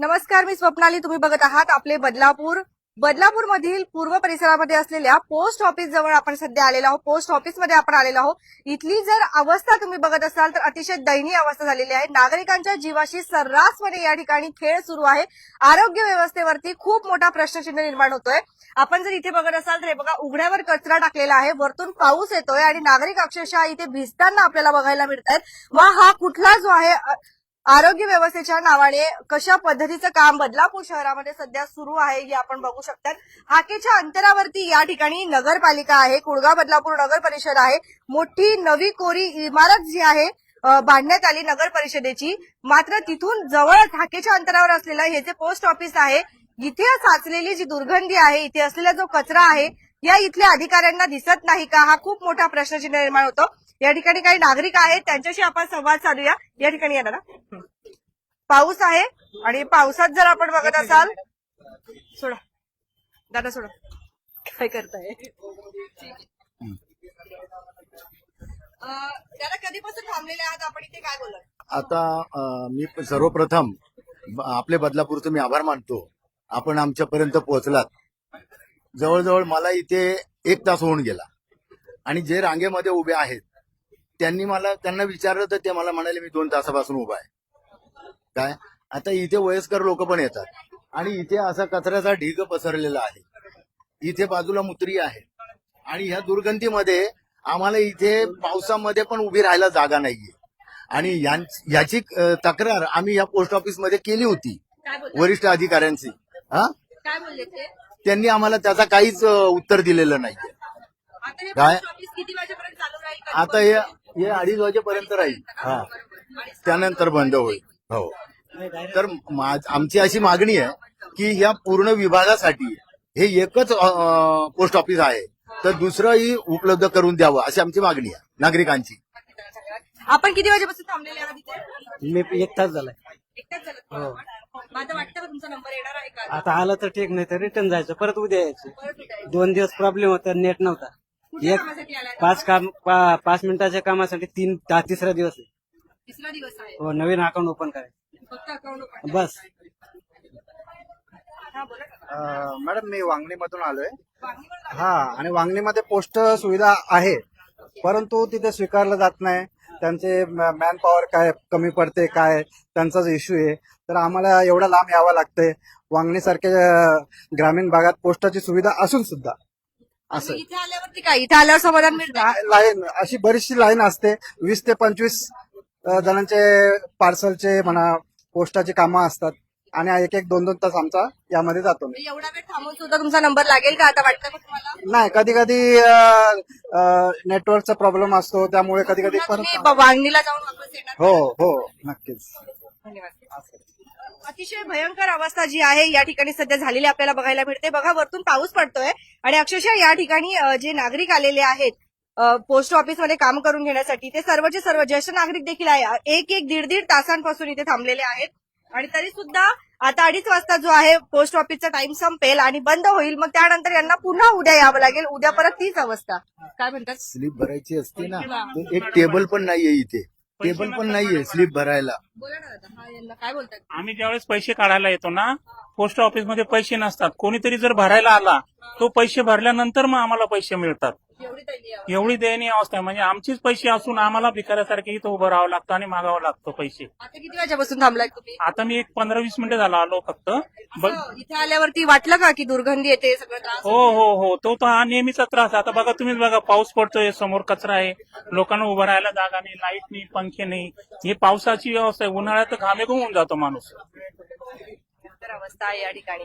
नमस्कार मी स्वप्नाली. तुम्ही बघत आहात आपले बदलापूर. बदलापूर मधील पूर्व परिसरामध्ये असलेल्या पोस्ट ऑफिस जवळ आपण सध्या आलेलो आहोत. पोस्ट ऑफिसमध्ये आपण आलेलो आहोत. इथली जर अवस्था तुम्ही बघत असाल तर अतिशय दयनीय अवस्था झालेली आहे. नागरिकांच्या जीवाशी सर्रासपणे या ठिकाणी खेळ सुरू आहे. आरोग्य व्यवस्थेवरती खूप मोठा प्रश्नचिन्ह निर्माण होतोय. आपण जर इथे बघत असाल तर हे बघा उघड्यावर कचरा टाकलेला आहे. वरतून पाऊस येतोय आणि नागरिक अक्षरशः इथे भिजताना आपल्याला बघायला मिळत आहेत वा हा कुठला जो आहे आरोग्य व्यवस्थेच्या नावाने कशा पद्धतीचं काम बदलापूर शहरामध्ये सध्या सुरू आहे हे आपण बघू शकतात. हाकेच्या अंतरावरती या ठिकाणी नगरपालिका आहे कुळगाव बदलापूर नगर परिषद आहे. मोठी नवी कोरी इमारत जी आहे बांधण्यात आली नगर परिषदेची. मात्र तिथून जवळच हाकेच्या अंतरावर असलेलं हे जे पोस्ट ऑफिस आहे इथे साचलेली जी दुर्गंधी आहे इथे असलेला जो कचरा आहे या इथल्या अधिकाऱ्यांना दिसत नाही का? हा खूप मोठा प्रश्नचिन्ह निर्माण होतो. या ठिकाणी काही नागरिक आहेत त्यांच्याशी आपण संवाद साधूया. या ठिकाणी या दादा. पाऊस आहे आणि पावसात जर आपण बघत असाल सोडा. दादा सोडा. काय करताय? दादा कधीपासून थांबलेले आहात? आपण इथे काय बोलत? आता मी सर्वप्रथम आपले बदलापूरचं मी आभार मानतो. आपण आमच्यापर्यंत पोहोचलात. जवळजवळ मला इथे एक तास होऊन गेला. आणि जे रांगेमध्ये उभे आहेत त्यांनी मला त्यांना विचारलं तर ते मला म्हणाले मी दोन तासापासून उभा आहे. काय? आता इथे वयस्कर लोक पण येतात. आणि इथे असा कचऱ्याचा ढीग पसरलेला आहे. इथे बाजूला मुत्री आहे. आणि ह्या दुर्गंधीमध्ये आम्हाला इथे पावसामध्ये पण उभी राहायला जागा नाहीये. आणि याची तक्रार आम्ही या पोस्ट ऑफिसमध्ये केली होती. वरिष्ठ अधिकाऱ्यांची हा? काय बोलले ते? त्यांनी आम्हाला त्याचा काहीच उत्तर दिलेलं नाहीये. काय? आता हे हे अडीच वाजेपर्यंत राहील. हा. त्यानंतर बंद होईल. हो. तर मा- आमची अशी मागणी आहे की या पूर्ण विभागासाठी हे एकच पोस्ट ऑफिस आहे. तर दुसरंही उपलब्ध करून द्यावं अशी आमची मागणी आहे नागरिकांची. आपण किती वाजेपासून थांबलेले आहात इथे? मी एक तास झालाय. एकटाच झालं. मग आता वाटतं का तुमचा नंबर येणार आहे का? आता आलं तर ठीक नाही तर रिटर्न जायचं. परत उद्या यायचं. दोन दिवस प्रॉब्लेम होता नेट नव्हता. एक पाच काम पा- पाच मिनिटाच्या कामासाठी तीन हा तिसरा दिवस आहे. तिसरा दिवस आहे. हो नवीन अकाउंट ओपन करायचं. फक्त अकाउंट ओपन बस. हा बोला ना. अं, मॅडम मी वांगणीमधून आलोय. हा आणि वांगणीमध्ये पोस्ट सुविधा आहे परंतु तिथे स्वीकारलं जात नाही. त्यांचे मॅन पॉवर काय कमी पडते काय त्यांचाच इश्यू आहे. तर आम्हाला एवढं लांब यावं लागतंय. वांगणीसारख्या अं, ग्रामीण भागात पोस्टाची सुविधा असून सुद्धा. असं. आणि इथे आल्यावरती काय? इथे आल्यावर समाधान मिळतं? लाईन अशी बरीचशी लाईन असते. वीस ते पंचवीस अं, जणांचे पार्सलचे म्हणा पोस्टाची कामं असतात. आणि एक एक दोन दोन तास आमचा यामध्ये जातो एवढा वेळ थांबून सुद्धा तुमचा नंबर लागेल का? आता वाटतं का तुम्हाला? नाही कधी कधी नेटवर्कचा प्रॉब्लेम असतो. त्यामुळे कधी कधी पुन्हा तुम्ही परत ब- वांगणीला जाऊन वापस येणार. हो हो नक्कीच. धन्यवाद. अतिशय भयंकर अवस्था जी आहे या ठिकाणी सध्या झालेली आपल्याला बघायला मिळते. बघा वरतून पाऊस पडतोय आणि अक्षरशः या ठिकाणी जे नागरिक आलेले आहेत पोस्ट ऑफिसमध्ये काम करून घेण्यासाठी ते सर्वचे सर्व ज्येष्ठ नागरिक देखील आहे एक एक दीड दीड तासांपासून इथे थांबलेले आहेत. आणि तरी सुद्धा आता अडीच वाजता जो आहे पोस्ट ऑफिसचा टाइम संपेल आणि बंद होईल मग त्यानंतर यांना पुन्हा उद्या यावं लागेल. उद्या परत तीच अवस्था. काय म्हणतात? स्लीप भरायची असते ना तर एक टेबल पण नाहीये इथे. टेबल पण नाहीये स्लीप भरायला. बोला ना दादा हा यांना काय बोलतात? आम्ही ज्यावेळेस पैसे काढायला येतो ना पोस्ट ऑफिसमध्ये पैसे नसतात. कोणीतरी जर भरायला आला तो पैसे भरल्यानंतर मग आम्हाला पैसे मिळतात. एवढी दयनीय अवस्था. आहे. म्हणजे आमचीच पैसे असून आम्हाला भिकाऱ्यासारखे इथं उभं राहावं लागतं आणि मागावं लागतं पैसे. आता किती वाजेपासून थांबलाय तुम्ही? आता मी एक पंधरा वीस मिनिटं झाला आलो फक्त. असं इथे आल्यावरती वाटलं का की दुर्गंधी येते सगळं त्रास हो हो हो. तो तर हा नेहमीचा त्रास आहे. आता बघा तुम्हीच बघा पाऊस पडतोय समोर कचरा आहे. लोकांना उभं राहायला जागा नाही लाइट नाही पंखे नाही. ही पावसाची व्यवस्था आहे. उन्हाळ्यात तर घामे होऊन जातो माणूस. भयंकर अवस्था आहे या ठिकाणी.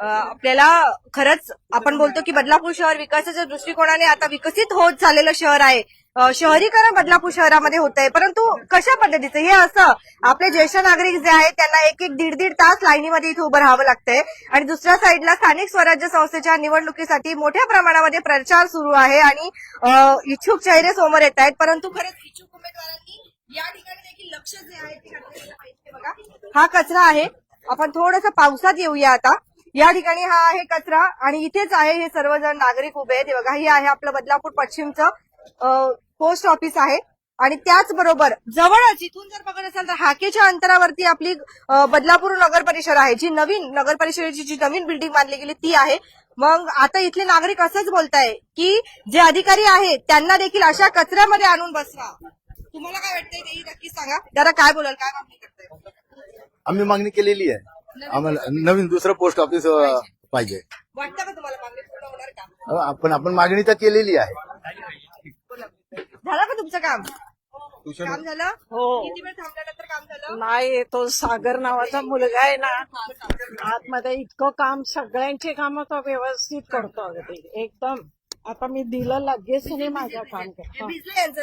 आपल्याला खरंच आपण बोलतो की बदलापूर शहर विकासाच्या दृष्टिकोनाने आता विकसित होत झालेलं शहर आहे. शहरीकरण बदलापूर शहरामध्ये होत आहे. परंतु कशा पद्धतीचं? हे असं आपले ज्येष्ठ नागरिक जे आहेत त्यांना एक एक दीड दीड तास लाईनीमध्ये इथे उभं राहावं लागतंय. आणि दुसऱ्या साईडला स्थानिक स्वराज्य संस्थेच्या निवडणुकीसाठी मोठ्या प्रमाणामध्ये प्रचार सुरू आहे आणि इच्छुक चेहरे समोर येत आहेत. परंतु खरंच इच्छुक उमेदवारांनी या ठिकाणी देखील लक्ष जे आहे ते बघा हा कचरा आहे. आपण थोडस पावसात येऊया आता. या ठिकाणी हा आहे कचरा आणि इथेच आहे हे सर्वजण नागरिक उभे आहेत. हे बघा हे आहे आपलं बदलापूर पश्चिमचं पोस्ट ऑफिस आहे. आणि त्याचबरोबर जवळच इथून जर बघत असाल तर हाकेच्या अंतरावरती आपली बदलापूर नगर परिषद आहे. जी नवीन नगर परिषदेची जी नवीन बिल्डिंग बांधली गेली ती आहे. मग आता इथले नागरिक असंच बोलताय की जे अधिकारी आहेत त्यांना देखील अशा कचऱ्यामध्ये आणून बसवा. तुम्हाला काय वाटतंय ते नक्की सांगा. जरा काय बोलाल काय मागणी करताय? आम्ही मागणी केलेली आहे. आम्हाला नवीन दुसरं पोस्ट ऑफिस पाहिजे. वाटतं का तुम्हाला मागणी पूर्ण होणार का? अं, आपण आपण मागणी तर केलेली आहे. झालं का तुमचं काम? काम झालं? हो. किती वेळ थांबल्यानंतर काम झालं? नाही तो सागर नावाचा मुलगा आहे ना. आतमध्ये इतकं काम सगळ्यांचे काम तो व्यवस्थित करतो अगदी. एकदम. आता मी दिलं लगेच नाही माझं काम हे करतो भिजलं यांचं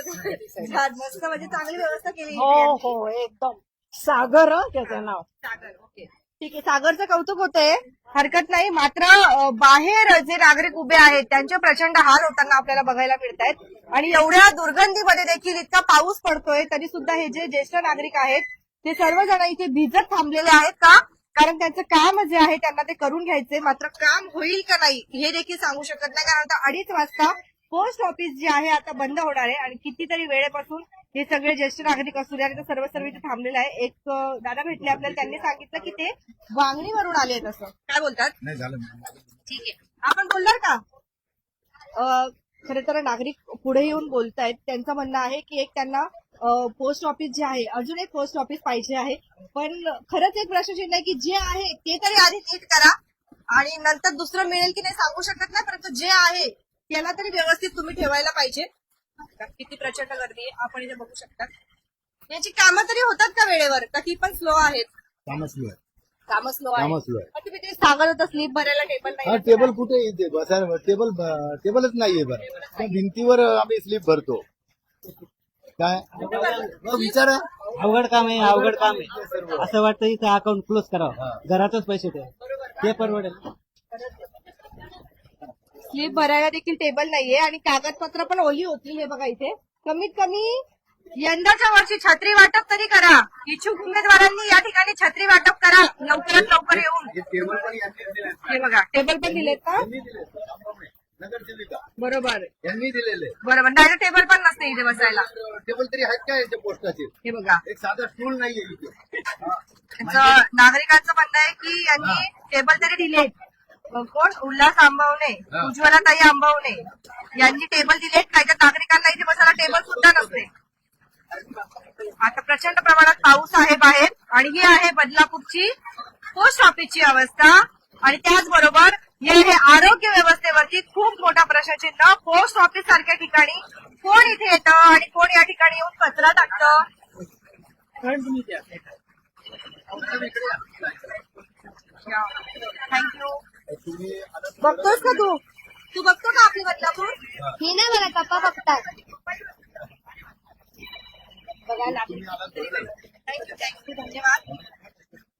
छान मस्त म्हणजे चांगली व्यवस्था केली. हो हो एकदम. सागर हं त्याचं नाव. सागर ओके. ठीक आहे सागरचं कौतुक होतंय. हरकत नाही मात्र अं, बाहेर जे नागरिक उभे आहेत त्यांचे प्रचंड हाल होताना आपल्याला बघायला मिळत आहेत आणि एवढ्या दुर्गंधीमध्ये देखील इतका पाऊस पडतोय तरी सुद्धा हे जे ज्येष्ठ नागरिक आहेत ते सर्वजण इथे भिजत थांबलेले आहेत का? कारण त्यांचं काम जे आहे त्यांना ते करून घ्यायचे मात्र काम होईल का नाही हे देखील सांगू शकत नाही. कारण आता अडीच वाजता पोस्ट ऑफिस जे आहे आता बंद होणार आहे. आणि कितीतरी वेळेपासून हे सगळे ज्येष्ठ नागरिक असू द्या आणि ते सर्व सर्व इथे थांबलेले आहे. एक दादा भेटले आपल्याला त्यांनी सांगितलं की ते वांगणीवरून आले आहेत असं. काय बोलतात? नाही झालं ठीक आहे. आपण बोलणार का? खरं तर नागरिक पुढे येऊन बोलतायत. त्यांचं म्हणणं आहे की एक त्यांना पोस्ट ऑफिस जे आहे अजून एक पोस्ट ऑफिस पाहिजे आहे. पण खरंच एक प्रश्नचिन्ह आहे की जे आहे ते तरी आधी नीट करा. आणि नंतर दुसरं मिळेल की नाही सांगू शकत नाही परंतु जे आहे त्याला तरी व्यवस्थित तुम्ही ठेवायला पाहिजे. किती प्रचंड गर्दी आहे आपण इथे बघू शकता याची कामं तरी होतात का वेळेवर? का ती पण स्लो आहेत? कामं सुरू आहे कामं स्लो आहे. मग तुम्ही ते सांगत होता स्लीप भरायला टेबल हा नाही टेबल कुठे येते बसायला टेबल टेबलच नाहीये बरं. त्या भिंतीवर आम्ही स्लीप भरतो. काय? हो, विचारा. अवघड काम आहे अवघड काम आहे. असं वाटतं इथं अकाउंट क्लोज करावं. घरातच पैसे ठेवा ते परवडेल. स्लीप भरायला देखील टेबल नाहीये आणि कागदपत्र पण ओली होती हे बघा इथे. कमीत कमी यंदाच्या वर्षी छत्री वाटप तरी करा. इच्छुक उमेदवारांनी या ठिकाणी छत्री वाटप करा. लवकरात लवकर येऊन. हे हे बघा टेबल पण दिलेत का? यांनी दिले नगरसेविका बरोबर. यांनी दिलेले. बरोबर. नाही टेबल पण नसते इथे बसायला. टेबल तरी आहेत काय याच्या पोस्टाचे? हे बघा. एक साधा स्टूल नाहीये इथे. नागरिकांचं म्हणणं आहे की यांनी टेबल तरी दिलेत. कोण? उल्हास आंबवणे हा. उज्ज्वला ताई आंबवणे. यांनी टेबल दिलेत काही तर नागरिकांना इथे बसायला टेबल सुद्धा नसते आता प्रचंड प्रमाणात पाऊस आहे बाहेर. आणि ही आहे बदलापूरची पोस्ट ऑफिसची अवस्था. आणि त्याचबरोबर हे हे आरोग्य व्यवस्थेवरती खूप मोठा प्रश्नचिन्ह पोस्ट ऑफिस सारख्या ठिकाणी कोण इथे येतं आणि कोण या ठिकाणी येऊन कचरा टाकतं? थँक्यू बघतोस का तू? तू बघतो का आपली बदलापूर मी नाही मला पप्पा बघतात बघायला धन्यवाद.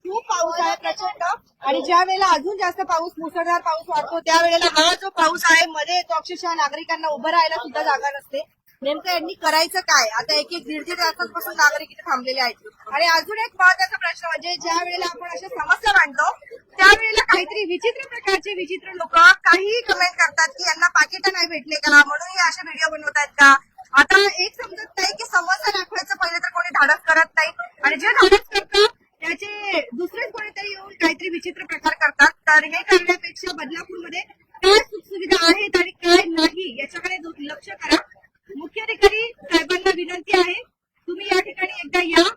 खूप पाऊस आहे प्रचंड. आणि ज्या वेळेला अजून जास्त पाऊस मुसळधार पाऊस वाढतो त्यावेळेला हा जो पाऊस आहे मध्ये तो अक्षरशः नागरिकांना उभं राहायला सुद्धा जागा नसते. नेमकं यांनी करायचं काय? आता एक एक दीड दीड तासांपासून नागरिक इथे थांबलेले आहेत. आणि अजून एक महत्त्वाचा प्रश्न म्हणजे ज्या वेळेला आपण अशा समस्या मांडतो त्यावेळेला काहीतरी विचित्र प्रकारचे विचित्र लोक काहीही कमेंट करतात की यांना पाकिटं नाही भेटले का? म्हणून हे असे व्हिडिओ बनवतात का? आता एक समजत नाही की समस्या दाखवायचं पहिले तर कोणी धाडस करत नाही. आणि जे धाडस करतात त्याचे दुसरेच कोणीतरी येऊन काहीतरी विचित्र प्रकार करतात. तर हे करण्यापेक्षा बदलापूरमध्ये काय सुखसुविधा आहेत आणि काय नाही याच्याकडे दुर्लक्ष करा. मुख्याधिकारी साहेबांना विनंती आहे तुम्ही या ठिकाणी एकदा या.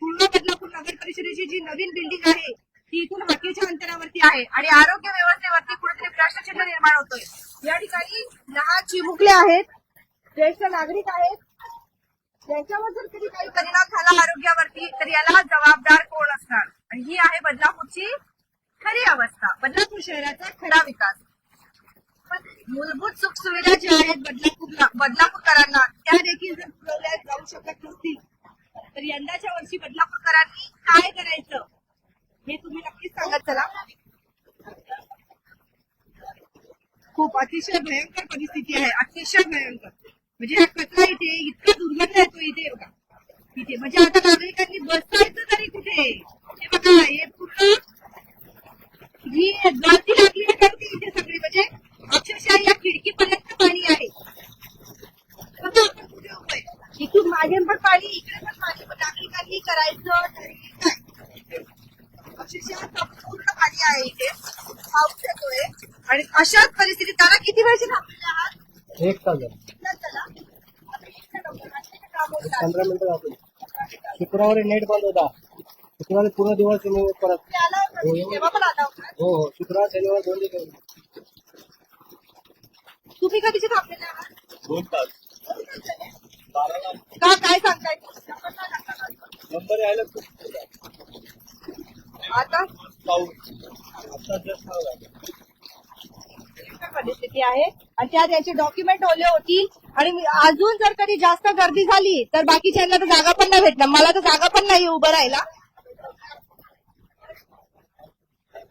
पूर्ण बदलापूर नगर परिषदेची जी नवीन बिल्डिंग आहे ती इथून हाकेच्या अंतरावरती आहे. आणि आरोग्य व्यवस्थेवरती कुठेतरी प्रश्नचिन्ह निर्माण होतोय. या ठिकाणी लहान चिमुकले आहेत. ज्येष्ठ नागरिक आहेत. त्यांच्यावर जर कधी काही परिणाम झाला आरोग्यावरती तर याला जबाबदार कोण असणार? आणि ही आहे बदलापूरची खरी अवस्था. बदलापूर शहराचा खरा विकास. पण मूलभूत सुखसुविधा ज्या आहेत बदलापूरला बदलापूरकरांना त्या देखील जर पुरवल्या जाऊ शकत नसतील तर यंदाच्या वर्षी बदलापूरकरांनी काय करायचं? हे तुम्ही नक्कीच सांगत चला. खूप अतिशय भयंकर परिस्थिती आहे अतिशय भयंकर. म्हणजे हा कचरा इथे इतका दुर्गंध येतो इथे बघा. इथे. म्हणजे आता नागरिकांनी बसायचं तरी कुठे? हे बघा हे पूर्ण ही गर्दी लागली आहे इथे सगळी? म्हणजे अक्षरशः या खिडकीपर्यंत पाणी आहे. इथून मागे पण पाणी इकडे पण पाणी नागरिकांनी करायचं परिस्थिती आहे इथे पाऊस येतोय आणि अशाच परिस्थितीत दादा किती वेळची थांबलेले आहात एक तास किती झाला? काम होतं. पंधरा मिनिटं शुक्रवारी नेट बंद होता. शुक्रवारी पूर्ण दिवस मी परत ते आला होता. तेव्हा पण आला होता. हो हो. शुक्रवार शनिवार दोन दिवस तुम्ही कधीचे थांबलेले आहात? दोन तास. का काय सांगताय? नंबर यायला आता? जस्ट परिस्थिती आहे. आणि त्यात याचे डॉक्युमेंट ओले होतील आणि अजून जर कधी जास्त गर्दी झाली तर बाकीच्यांना तर जागा पण नाही भेटणार. मला तर जागा पण नाही उभं राहायला.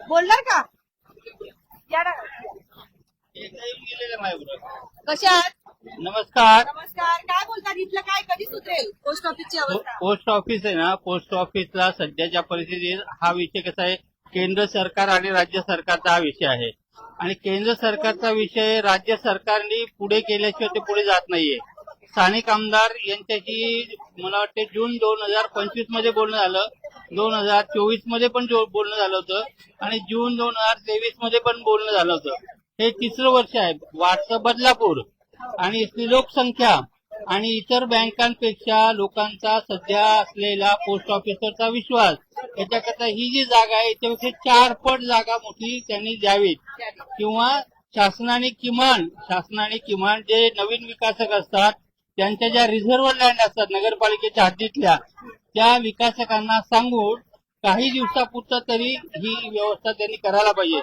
बोलणार का? या ना. कशा आहात नमस्कार. नमस्कार. काय बोलतात इथलं काय? कधी सुधरेल पोस्ट ऑफिसची अवस्था. पोस्ट ऑफिस आहे ना. पोस्ट ऑफिसला सध्याच्या परिस्थितीत हा विषय कसा आहे? केंद्र सरकार आणि राज्य सरकारचा हा विषय आहे. आणि केंद्र सरकारचा विषय राज्य सरकारने पुढे केल्याशिवाय ते पुढे जात नाहीये. स्थानिक आमदार यांच्याशी मला वाटते जून दोन हजार पंचवीसमध्ये बोलणं झालं. दोन हजार चोवीसमध्ये पण बोलणं झालं होतं. आणि जून दोन हजार तेवीसमध्ये पण बोलणं झालं होतं. हे तिसरं वर्ष आहे. वाटतं बदलापूर. आणि इथली लोकसंख्या आणि इतर बँकांपेक्षा लोकांचा सध्या असलेला पोस्ट ऑफिसरचा विश्वास याच्याकरता ही जी जागा आहे त्यापेक्षा चार पट जागा मोठी त्यांनी द्यावी किंवा शासनाने किमान शासनाने किमान जे नवीन विकासक असतात त्यांच्या ज्या रिझर्व्ह लँड असतात नगरपालिकेच्या हद्दीतल्या त्या विकासकांना सांगून काही दिवसापुरतं तरी ही व्यवस्था त्यांनी करायला पाहिजे.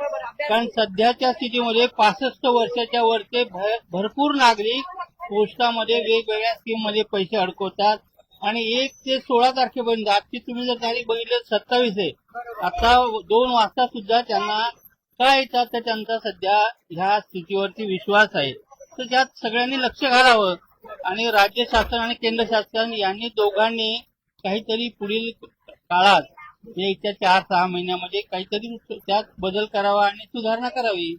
कारण सध्याच्या स्थितीमध्ये पासष्ट वर्षाच्या वरचे भरपूर नागरिक पोस्टामध्ये वेगवेगळ्या स्कीममध्ये पैसे अडकवतात. आणि एक ते सोळा तारखेपर्यंत आजची तुम्ही जर तारीख बघितलं सत्तावीस आहे. आता दोन वाजता सुद्धा त्यांना काय येतात तर त्यांचा सध्या ह्या स्थितीवरती विश्वास आहे. तर त्यात सगळ्यांनी लक्ष घालावं. आणि राज्य शासन आणि केंद्र शासन यांनी दोघांनी काहीतरी पुढील काळात येत्या चार सहा महिन्यामध्ये काहीतरी त्यात बदल करावा आणि सुधारणा करावी.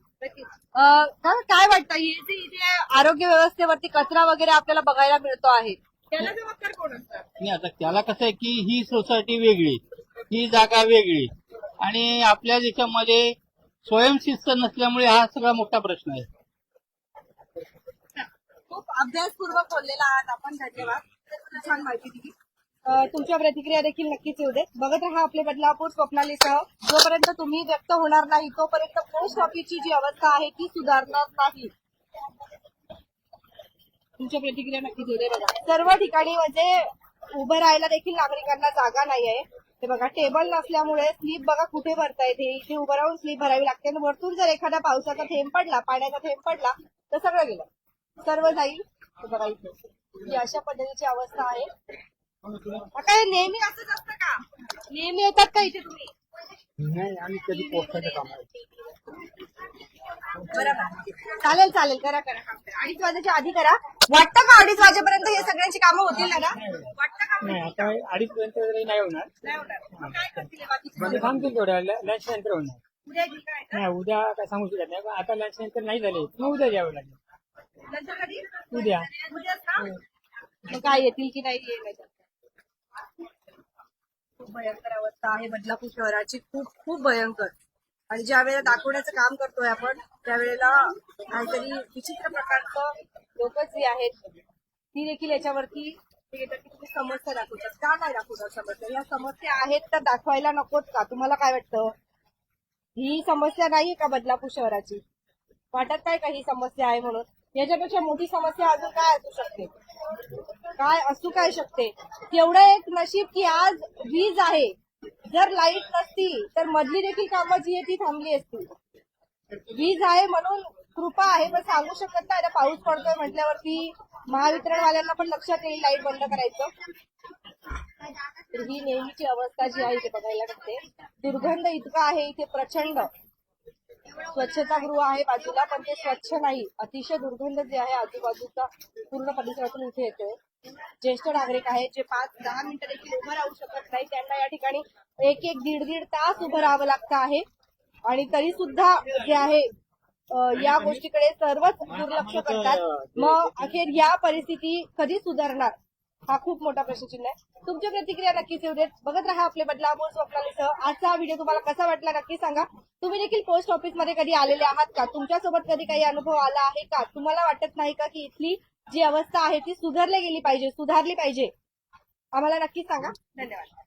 काय वाटतं? हे जे इथे आरोग्य व्यवस्थेवरती कचरा वगैरे आपल्याला बघायला मिळतो आहे त्याला जबाबदार कोण असतात नाही आता त्याला कसं आहे की ही सोसायटी वेगळी ही जागा वेगळी आणि आपल्या देशामध्ये स्वयंशिस्त नसल्यामुळे हा सगळा मोठा प्रश्न आहे. खूप अभ्यासपूर्वक बोललेला आहात आपण. धन्यवाद. छान माहिती दिली. तुमच्या प्रतिक्रिया देखील नक्कीच येऊ दे बघत राहा आपले बदलापूर स्वप्नालीसह. जोपर्यंत तुम्ही व्यक्त होणार नाही तोपर्यंत पोस्ट ऑफिसची जी अवस्था आहे ती सुधारणार नाही. तुमच्या प्रतिक्रिया नक्कीच येऊ दे बघा सर्व ठिकाणी म्हणजे उभं राहायला देखील नागरिकांना जागा नाही आहे ते बघा टेबल नसल्यामुळे स्लीप बघा कुठे भरता येते इथे उभं राहून स्लीप भरावी लागते. आणि वरतून जर एखादा पावसाचा थेंब पडला पाण्याचा थेंब पडला तर सगळं गेलं. सर्व जाईल. बघा इथे. ही अशा पद्धतीची अवस्था आहे. काय नेहमी असंच असतं का? नेहमी येतात का इथे तुम्ही? नाही आम्ही कधी पोस्टाचं काम बरोबर. चालेल चालेल. करा करा काम करा. अडीच वाजायच्या आधी करा. वाटतं का अडीच वाजेपर्यंत हे सगळ्यांची कामं होतील ना वाटतं का? नाही आता अडीच पर्यंत वगैरे नाही होणार. नाही होणार. मग काय करतील हे बाकीचे म्हणजे थांबतील थोड्या लंच नंतर होणार. उद्या काय नाही उद्या काय सांगू शकत नाही. पण आता लंच नंतर नाही झाले. मग उद्या यावं लागेल. नंतर कधी? उद्या. उद्याच मग काय येतील की नाही याच्यात? खूप भयंकर अवस्था आहे. बदलापूर शहराची खूप खूप भयंकर. आणि ज्या वेळेला दाखवण्याचं काम करतोय आपण त्यावेळेला काहीतरी विचित्र प्रकारचं लोक जी आहेत ती देखील याच्यावरती समस्या दाखवतात. का नाही दाखवतात समस्या? या समस्या आहेत तर दाखवायला नकोत का? तुम्हाला काय वाटतं? ही समस्या नाही का बदलापूर शहराची? वाटत काय का ही समस्या आहे म्हणून? याच्यापेक्षा मोठी समस्या अजून काय असू शकते? काय असू काय शकते? तेवढं एक नशीब की आज वीज आहे. जर लाइट नसती तर मधली देखील कामं जी आहे ती थांबली असती. वीज आहे म्हणून कृपा आहे पण सांगू शकत नाही. आता पाऊस पडतोय म्हटल्यावरती महावितरणवाल्यांना पण लक्षात येईल लाइट बंद करायचं. तर ही नेहमीची अवस्था जी आहे इथे बघायला मिळते दुर्गंध इतका आहे इथे प्रचंड. स्वच्छतागृह आहे बाजूला पण ते स्वच्छ नाही. अतिशय दुर्गंध जे आहे आजूबाजूचा पूर्ण परिसरातून इथे येतोय. ज्येष्ठ नागरिक आहेत जे पाच दहा मिनिटं देखील उभं राहू शकत नाही. त्यांना या ठिकाणी एक एक दीड दीड तास उभं राहावं लागतं आहे. आणि तरी सुद्धा जे आहे या गोष्टीकडे सर्वच दुर्लक्ष करतात. मग अखेर या परिस्थिती कधी सुधारणार? हा खूप मोठा प्रश्नचिन्ह आहे. तुमची प्रतिक्रिया नक्कीच येऊ देत. बघत राहा आपले बदलापूर स्वप्नालीसह आजचा हा व्हिडिओ तुम्हाला कसा वाटला नक्की सांगा. तुम्ही देखील पोस्ट ऑफिसमध्ये कधी आलेले आहात का? तुमच्यासोबत कधी काही अनुभव आला आहे का? तुम्हाला वाटत नाही का की इथली जी अवस्था आहे ती सुधारली गेली पाहिजे? सुधारली पाहिजे. आम्हाला नक्कीच सांगा. धन्यवाद.